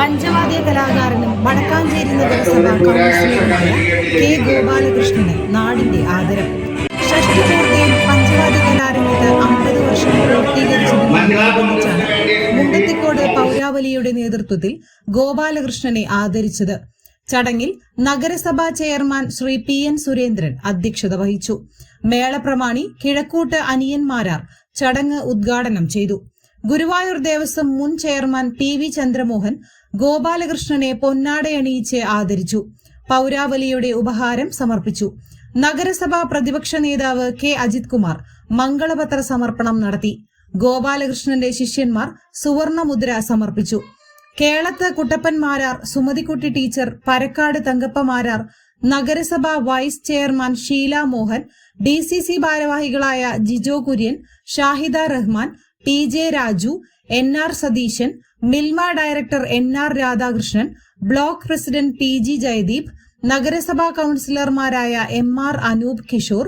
പഞ്ചവാദ്യ കലാകാരനും വടക്കാഞ്ചേരി നഗരസഭ കൗൺസിലറുമായ കെ ഗോപാലകൃഷ്ണന് നാടിന്റെ ആദരം. ഷഷ്ടിപൂർത്തിയും പഞ്ചവാദ്യ കലാരംഗത്ത് അമ്പത് വർഷം പൂർത്തീകരിച്ചതിനോടനുബന്ധിച്ചാണ് മുണ്ടത്തിക്കോട് പൗരാവലിയുടെ നേതൃത്വത്തിൽ ഗോപാലകൃഷ്ണനെ ആദരിച്ചത്. ചടങ്ങിൽ നഗരസഭാ chairman Shri P N Surendran അധ്യക്ഷത വഹിച്ചു. മേളപ്രമാണി കിഴക്കൂട്ട് അനിയന്മാരാർ ചടങ്ങ് ഉദ്ഘാടനം ചെയ്തു. ഗുരുവായൂർ ദേവസ്വം മുൻ ചെയർമാൻ പി വി ചന്ദ്രമോഹൻ ഗോപാലകൃഷ്ണനെ പൊന്നാടയണിയിച്ച് ആദരിച്ചു. പൗരാവലിയുടെ ഉപഹാരം സമർപ്പിച്ചു. നഗരസഭാ പ്രതിപക്ഷ നേതാവ് കെ അജിത് കുമാർ മംഗളപത്ര സമർപ്പണം നടത്തി. ഗോപാലകൃഷ്ണന്റെ ശിഷ്യന്മാർ സുവർണമുദ്ര സമർപ്പിച്ചു. കേളത്ത് കുട്ടപ്പൻമാരാർ സുമതിക്കുട്ടി ടീച്ചർ പരക്കാട് തങ്കപ്പമാരാർ നഗരസഭാ vice chairman Sheela Mohan D C C ഭാരവാഹികളായ Jijo Kurian Shahida Rahman T J Raju N R Satheesan Milma director N R Radhakrishnan block president P G Jayadeep നഗരസഭാ കൌൺസിലർമാരായ M R Anoop Kishore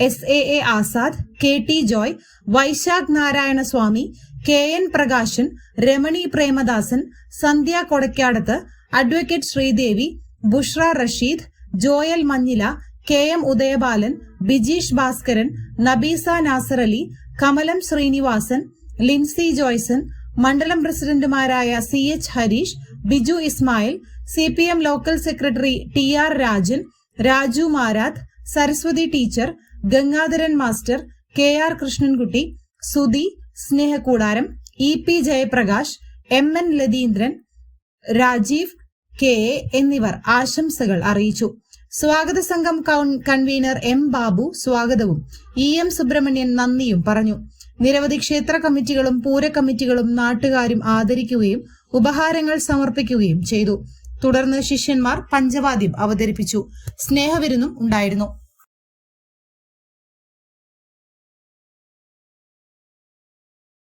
S A A Azad K T Joy Vaishakh Narayanaswamy K N Prakashan Ramani Premadasan Sandhya Kodakkadath advocate Sreedevi Bushra Rasheed Joel Manjila K M Udayabalan Bijeesh Bhaskaran Nabeesa Nasar Ali Kamalam Srinivasan Lincy Joyson മണ്ഡലം പ്രസിഡന്റുമാരായ C H Hareesh Biju Ismail C P M local secretary T R Rajan Raju Marath Saraswathi teacher Gangadharan master K R Krishnankutty Sudhi Snehakoodaram E P Jayaprakash M N Latheendran Rajeev K എന്നിവർ ആശംസകൾ അറിയിച്ചു. സ്വാഗത സംഘം convener M Babu സ്വാഗതവും. E M Subramanian നന്ദിയും പറഞ്ഞു. നിരവധി ക്ഷേത്ര കമ്മിറ്റികളും പൂര കമ്മിറ്റികളും നാട്ടുകാരും ആദരിക്കുകയും ഉപഹാരങ്ങൾ സമർപ്പിക്കുകയും ചെയ്തു. തുടർന്ന് ശിഷ്യന്മാർ പഞ്ചവാദ്യം അവതരിപ്പിച്ചു. സ്നേഹവിരുന്നും ഉണ്ടായിരുന്നു.